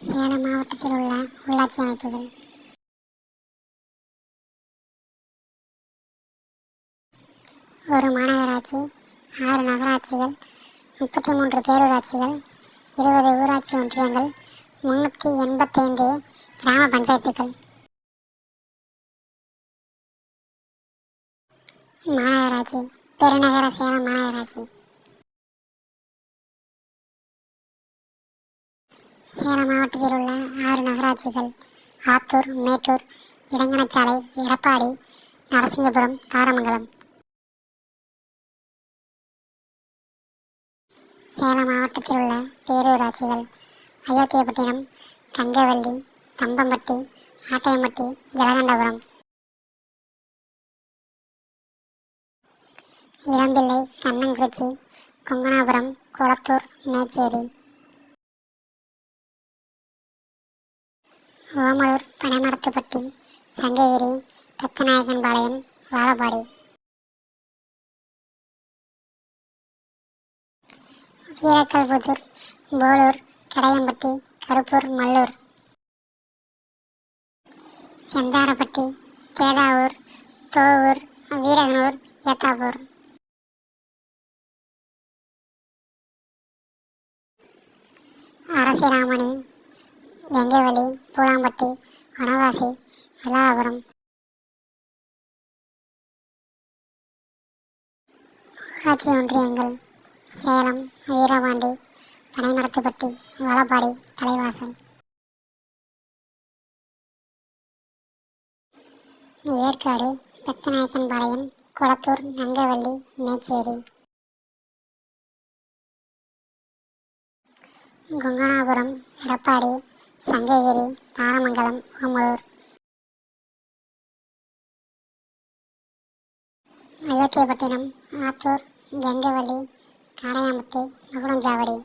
சேலம் மாவட்டத்தில் உள்ள உள்ளாட்சி அமைப்புகள். ஒரு மாநகராட்சி ஆறு நகராட்சிகள் முப்பத்தி மூன்று பேரூராட்சிகள் இருபது ஊராட்சி ஒன்றியங்கள் முன்னூற்றி எண்பத்தைந்து கிராம பஞ்சாயத்துகள் மாநகராட்சி பெருநகர சேலம் மாநகராட்சி. சேலம் மாவட்டத்தில் உள்ள ஆறு நகராட்சிகள் ஆத்தூர் மேட்டூர் இளங்கனச்சாலை எடப்பாடி நரசிங்கபுரம் தாரமங்கலம். சேலம் மாவட்டத்தில் உள்ள பேரூராட்சிகள் அயோத்தியப்பட்டினம் கங்கவள்ளி தம்பம்பட்டி ஆட்டையம்பட்டி ஜலகண்டபுரம். இளம்பிள்ளை கண்ணங்குறிச்சி கொங்கனாபுரம் குளத்தூர் மேச்சேரி. ஓமலூர் பனைமரத்துப்பட்டி சங்ககிரி பெத்தநாயகன்பாளையம் வாழப்பாடி வீரக்கல்புதூர் போலூர் கடையம்பட்டி கருப்பூர் மல்லூர். செந்தாரப்பட்டி கேதாவூர் தோவூர் வீரகனூர் ஏத்தாப்பூர். அரசிராமணி வெங்கவெளி பூலாம்பட்டி வனவாசி விலாபுரம் ஊராட்சி ஒன்றியங்கள் சேலம் வீரபாண்டி பனைமரத்துப்பட்டி வளப்பாடி தலைவாசல். ஏற்காடு பெத்தநாயக்கன்பாளையம் குளத்தூர் நங்கவள்ளி மேச்சேரி. கொங்கனாபுரம் எடப்பாடி சங்ககிரி தாரமங்கலம் ஓமலூர் அயோத்தியப்பட்டினம் ஆத்தூர் கங்கவள்ளி காடையாம்பட்டி மகுளஞ்சாவடி.